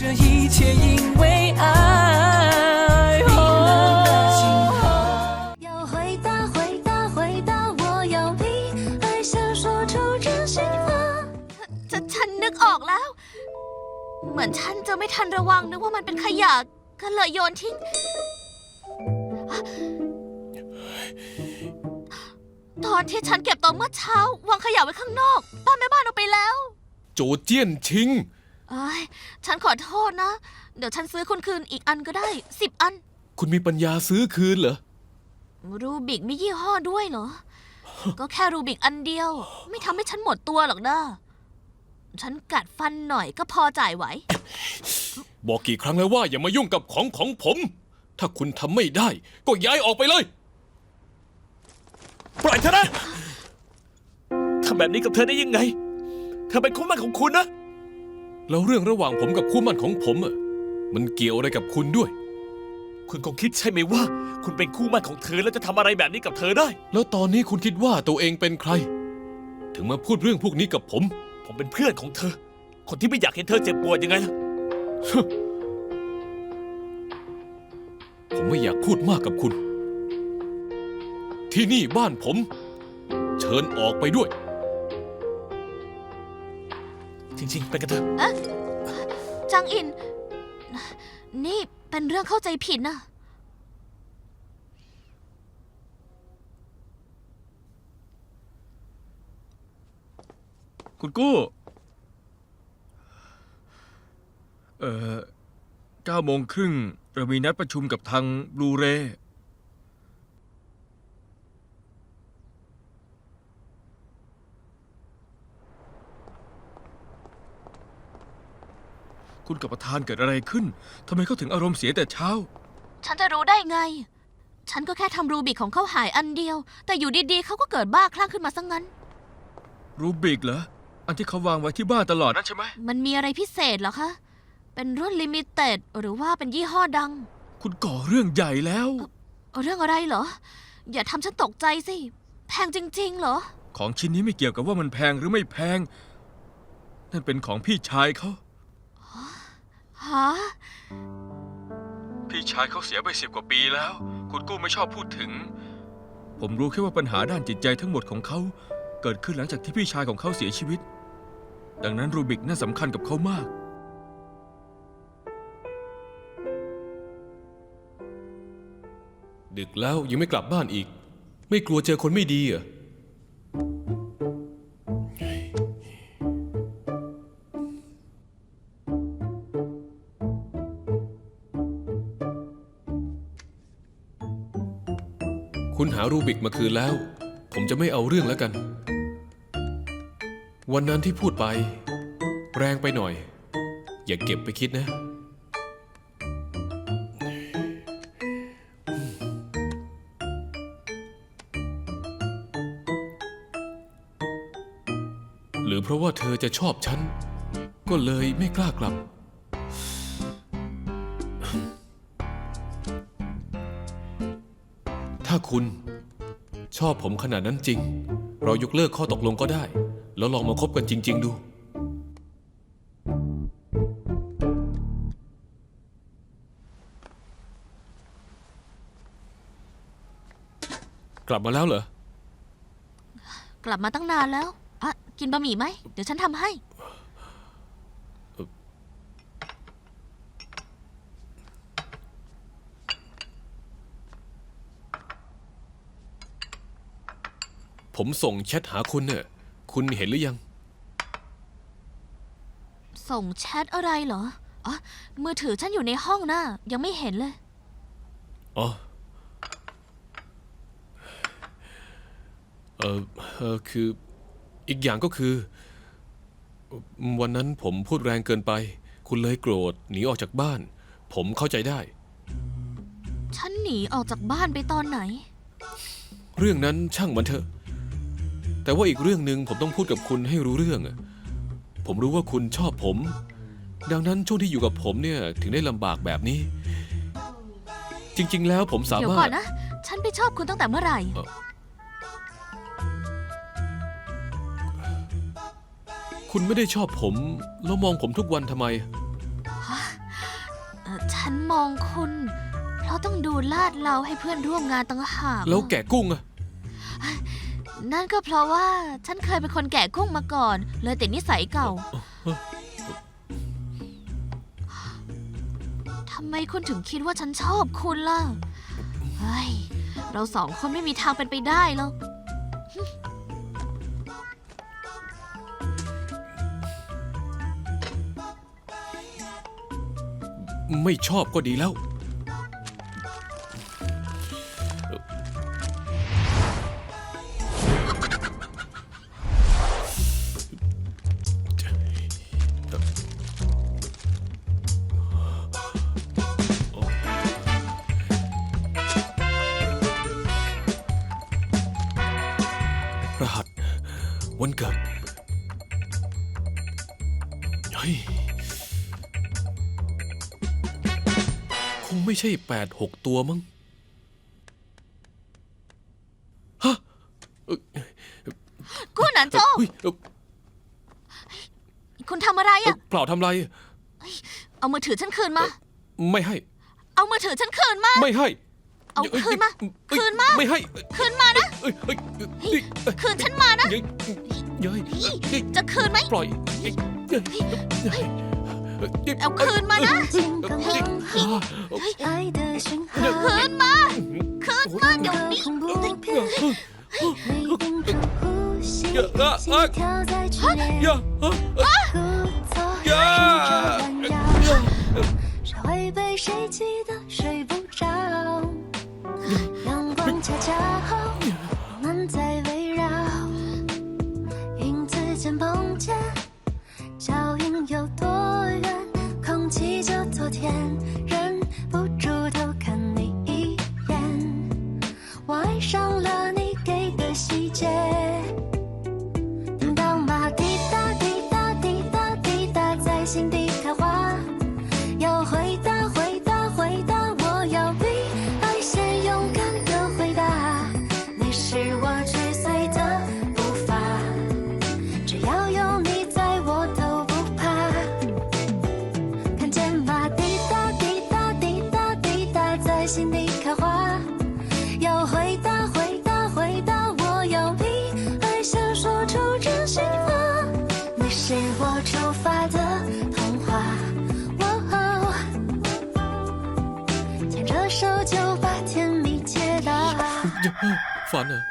这一切因为爱。冰冷的星河。要回答，回答，回答，我要你爱想说出真心话。 จะฉันนึกออกแล้ว เหมือนฉันจะไม่ทันระวังนึกว่ามันเป็นขยะก็เลยโยนทิ้ง ตอนที่ฉันเก็บตอนเมื่อเช้าวางขยะไว้ข้างนอก ป้าแม่บ้านเอาไปแล้ว โจเจี้ยนชิง เอ้ยฉันขอโทษนะ เดี๋ยวฉันซื้อคุณคืนอีกอันก็ได้สิบอัน คุณมีปัญญาซื้อคืนเหรอ รูบิกไม่ยี่ห้อด้วยเหรอ ก็แค่รูบิกอันเดียว ไม่ทำให้ฉันหมดตัวหรอกนะ ฉันกัดฟันหน่อยก็พอจ่ายไหว บอกกี่ครั้งแล้วว่าอย่ามายุ่งกับของของผม ถ้าคุณทำไม่ได้ ก็ย้ายออกไปเลย ปล่อยเธอนะทำแบบนี้กับเธอได้ยังไง เธอเป็นคู่หมั่นของคุณนะ แล้วเรื่องระหว่างผมกับคู่หมั่นของผมอะมันเกี่ยวอะไรกับคุณด้วย คุณคงคิดใช่ไหมว่า คุณเป็นคู่หมั่นของเธอแล้วจะทำอะไรแบบนี้กับเธอได้ แล้วตอนนี้คุณคิดว่าตัวเองเป็นใคร ถึงมาพูดเรื่องพวกนี้กับผม ผมเป็นเพื่อนของเธอ คนที่ไม่อยากเห็นเธอเจ็บปวดยังไงล่ะ ผมไม่อยากพูดมากกับคุณ ที่นี่บ้านผม เชิญออกไปด้วย จริง ๆ ไปกันเถอะจังอิน นี่เป็นเรื่องเข้าใจผิดนะ คุณกู้ เอ่อเก้าโมงครึ่งเรามีนัดประชุมกับทางบลูเรย์ คุณกับประธานเกิดอะไรขึ้นทำไมเขาถึงอารมณ์เสียแต่เช้า ฉันจะรู้ได้ไง ฉันก็แค่ทำรูบิกของเขาหายอันเดียว แต่อยู่ดีๆเขาก็เกิดบ้าคลั่งขึ้นมาซะงั้น รูบิกเหรอ อันที่เขาวางไว้ที่บ้านตลอดนั่นใช่ไหม มันมีอะไรพิเศษเหรอคะ เป็นรุ่นลิมิเต็ดหรือว่าเป็นยี่ห้อดัง คุณก่อเรื่องใหญ่แล้ว เรื่องอะไรเหรอ อย่าทำฉันตกใจสิ แพงจริง ๆ เหรอ ของชิ้นนี้ไม่เกี่ยวกับว่ามันแพงหรือไม่แพง นั่นเป็นของพี่ชายเขาฮะ พี่ชายเขาเสียไปสิบกว่าปีแล้ว คุณกู้ไม่ชอบพูดถึง ผมรู้แค่ว่าปัญหาด้านจิตใจทั้งหมดของเขา เกิดขึ้นหลังจากที่พี่ชายของเขาเสียชีวิต ดังนั้นรูบิกน่าสำคัญกับเขามาก ดึกแล้วยังไม่กลับบ้านอีก ไม่กลัวเจอคนไม่ดีเหรอ คุณหารูบิกมาคืนแล้ว ผมจะไม่เอาเรื่องแล้วกัน วันนั้นที่พูดไป แรงไปหน่อย อย่าเก็บไปคิดนะ หรือเพราะว่าเธอจะชอบฉัน ก็เลยไม่กล้ากลับ ถ้าคุณชอบผมขนาดนั้นจริง เรายกเลิกข้อตกลงก็ได้ แล้วลองมาคบกันจริง ๆ ดู กลับมาแล้วเหรอ กลับมาตั้งนานแล้วอะกินบะหมี่ไหม เดี๋ยวฉันทำให้ ผมส่งแชทหาคุณเนี่ยคุณเห็นหรือยัง ส่งแชทอะไรเหรอ อ๋อ มือถือฉันอยู่ในห้องนะยังไม่เห็นเลย อ๋อ เออเออคืออีกอย่างก็คือ วันนั้นผมพูดแรงเกินไป คุณเลยโกรธหนีออกจากบ้าน ผมเข้าใจได้ ฉันหนีออกจากบ้านไปตอนไหน เรื่องนั้นช่างมันเถอะ แต่ว่าอีกเรื่องหนึ่งผมต้องพูดกับคุณให้รู้เรื่องอะผมรู้ว่าคุณชอบผม ดังนั้นช่วงที่อยู่กับผมเนี่ยถึงได้ลำบากแบบนี้ จริง ๆ แล้วผมสาเดี๋ยวมารก่อถนนะ ฉันไปชอบคุณตั้งแต่เมื่อไหร่คุณไม่ได้ชอบผมแล้วมองผมทุกวันทำไมฮะเอ่อฉันมองคุณ เพราะต้องดูลาดเราให้เพื่อนร่วมงานต่างหากแล้วแกะกุ้งอะ นั่นก็เพราะว่าฉันเคยเป็นคนแก่กุ้งมาก่อน เลยติดนิสัยเก่า ทำไมคุณถึงคิดว่าฉันชอบคุณล่ะ เฮ้ย เราสองคนไม่มีทางเป็นไปได้หรอกไม่ชอบก็ดีแล้ว วันเกิด เฮ้ย คงไม่ใช่แปดหกตัวมั้ง ฮะเอ่อกูหนันโจเฮ้ยเอ่อคุณทำอะไรเอ่ออะเปล่าทำไร เอามือถือฉันคืนมา ไม่ให้ เอามือถือฉันคืนมา ไม่ให้ เอา อ้ย คืนมา เอ้ย คืนมา ไม่ให้ คืนมานะ เอ้ยเอ้ยเอ้ยเอ้ย คืนฉันมานะ เย้ยเย้ยเอ้ย จะคืนไหม ปล่อยเอ้ยเย้ยเย้ย เอาคืนมานะ 紧刚刚爱的讯号， คืนมา คืนมาเดี๋ยวนี้ 恐怖片，你屏住呼吸，心跳在剧 อย่า 烈， 故作试着弯腰，谁会被谁气得 天，忍不住偷看你一眼。我爱上了你给的细节，当马滴答滴答滴答滴答在心底心里开花，要回答回答回答，我要你爱想说出真心话，你是我出发的童话。哦，牵着手就把甜蜜解答。烦了。